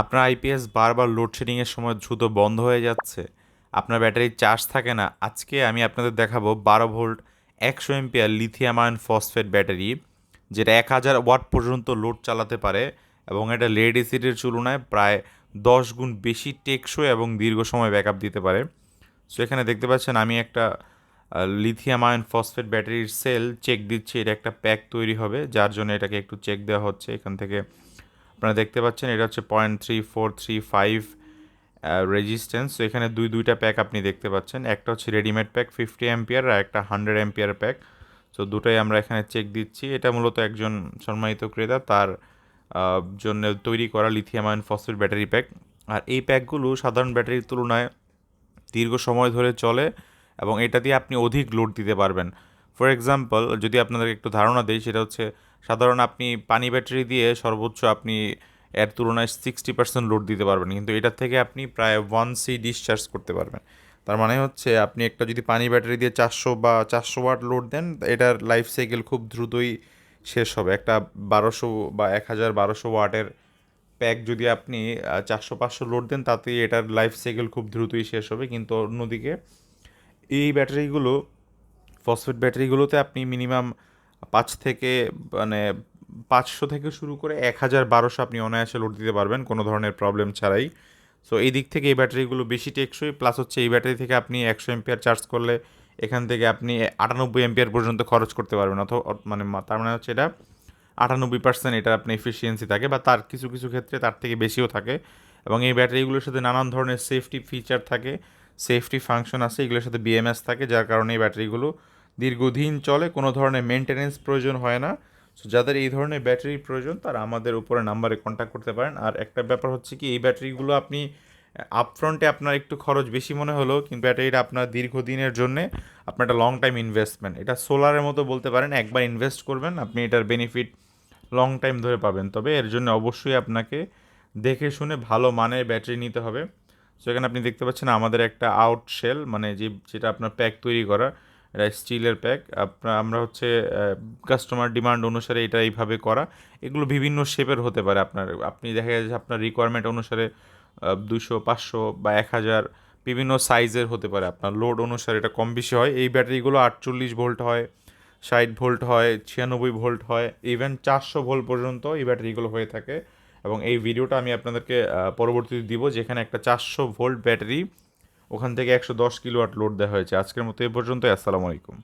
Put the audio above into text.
আপনার আইপিএস বারবার লোডশেডিংয়ের সময় দ্রুত বন্ধ হয়ে যাচ্ছে। আপনার ব্যাটারির চার্জ থাকে না। আজকে আমি আপনাদের দেখাবো বারো ভোল্ট, একশো ampere lithium ion phosphate battery, যেটা এক হাজার ওয়াট পর্যন্ত লোড চালাতে পারে এবং এটা লেড এসিডের তুলনায় প্রায় দশ গুণ বেশি টেকসই এবং দীর্ঘ সময় ব্যাকআপ দিতে পারে। সো এখানে দেখতে পাচ্ছেন আমি একটা লিথিয়াম আয়ন ফসফেট ব্যাটারির সেল চেক দিচ্ছি। এটা একটা প্যাক তৈরি হবে, যার জন্য এটাকে একটু চেক দেওয়া হচ্ছে। এখান থেকে আপনারা দেখতে পাচ্ছেন, এটা হচ্ছে point three four three five resistance তো এখানে দুই, দুইটা প্যাক আপনি দেখতে পাচ্ছেন। একটা হচ্ছে রেডিমেড প্যাক ফিফটি অ্যাম্পিয়ার আর একটা হান্ড্রেড অ্যাম্পিয়ার প্যাক তো দুটোই আমরা এখানে চেক দিচ্ছি। এটা মূলত একজন সম্মানিত ক্রেতা, তার জন্য তৈরি করা lithium ion phosphate battery pack আর এই প্যাকগুলো সাধারণ ব্যাটারির তুলনায় দীর্ঘ সময় ধরে চলে এবং এটা দিয়ে আপনি অধিক লোড দিতে পারবেন। ফর এক্সাম্পল যদি আপনাদের একটু ধারণা দিই, সেটা হচ্ছে সাধারণ আপনি পানি ব্যাটারি দিয়ে সর্বোচ্চ আপনি এর তুলনায় সিক্সটি পার্সেন্ট লোড দিতে পারবেন। কিন্তু এটার থেকে আপনি প্রায় ওয়ান সি ডিসচার্জ করতে পারবেন। তার মানে হচ্ছে আপনি একটা যদি পানি ব্যাটারি দিয়ে চারশো বা চারশো ওয়াট লোড দেন, এটার লাইফ সাইকেল খুব দ্রুতই শেষ হবে। একটা বারোশো বা এক হাজার বারোশো ওয়াটের প্যাক যদি আপনি চারশো পাঁচশো লোড দেন, তাতে এটার লাইফ সাইকেল খুব দ্রুতই শেষ হবে। কিন্তু অন্যদিকে এই ব্যাটারিগুলো ফসফেট ব্যাটারিগুলোতে আপনি মিনিমাম পাঁচ থেকে মানে পাঁচশো থেকে শুরু করে এক হাজার বারোশো আপনি অনায়াসে লোড দিতে পারবেন, কোনো ধরনের প্রবলেম ছাড়াই। সো এই দিক থেকে এই ব্যাটারিগুলো বেশি টেকসই প্লাস হচ্ছে এই ব্যাটারি থেকে আপনি একশো এমপিয়ার চার্জ করলে এখান থেকে আপনি আটানব্বই এমপিয়ার পর্যন্ত খরচ করতে পারবেন, অথবা মানে তার মানে হচ্ছে এটা আটানব্বই পার্সেন্ট এটার আপনি এফিসিয়েন্সি থাকে, বা তার কিছু কিছু ক্ষেত্রে তার থেকে বেশিও থাকে। এবং এই ব্যাটারিগুলোর সাথে নানান ধরনের সেফটি ফিচার থাকে সেফটি ফাংশন আছে, এগুলোর সাথে বিএমএস থাকে, যার কারণে এই ব্যাটারিগুলো দীর্ঘদিন চলে, কোনো ধরনের মেনটেনেন্স প্রয়োজন হয় না। সো যাদের এই ধরনের ব্যাটারির প্রয়োজন, তারা আমাদের উপরে নাম্বারে কন্ট্যাক্ট করতে পারেন। আর একটা ব্যাপার হচ্ছে কি, এই ব্যাটারিগুলো আপনি আপফ্রন্টে আপনার একটু খরচ বেশি মনে হলেও, কিন্তু ব্যাটারিটা আপনার দীর্ঘদিনের জন্যে আপনার একটা লং টাইম ইনভেস্টমেন্ট এটা সোলারের মতো বলতে পারেন, একবার ইনভেস্ট করবেন, আপনি এটার বেনিফিট লং টাইম ধরে পাবেন। তবে এর জন্য অবশ্যই আপনাকে দেখে শুনে ভালো মানের ব্যাটারি নিতে হবে। সো এখানে আপনি দেখতে পাচ্ছেন আমাদের একটা আউট শেল মানে যে, যেটা আপনার প্যাক তৈরি করা। এটা স্টিলের প্যাক। আমরা হচ্ছে কাস্টমার ডিমান্ড অনুসারে এটা এইভাবে করা। এগুলো বিভিন্ন শেপের হতে পারে আপনার, আপনি দেখা যাচ্ছে আপনার রিকোয়ারমেন্ট অনুসারে দুশো পাঁচশো বা এক হাজার বিভিন্ন সাইজের হতে পারে। আপনার লোড অনুসারে এটা কম বেশি হয়। এই ব্যাটারিগুলো আটচল্লিশ ভোল্ট হয়, ষাট ভোল্ট হয়, ছিয়ানব্বই ভোল্ট হয় ইভেন চারশো ভোল্ট পর্যন্ত এই ব্যাটারিগুলো হয়ে থাকে। এবং এই ভিডিওটা আমি আপনাদেরকে পরবর্তীতে দিব, যেখানে একটা চারশো ভোল্ট ব্যাটারি ওখান থেকে একশো দশ কিলোয়াট লোড দেওয়া হয়েছে। আজকের মতো এ পর্যন্ত আসসালামু আলাইকুম।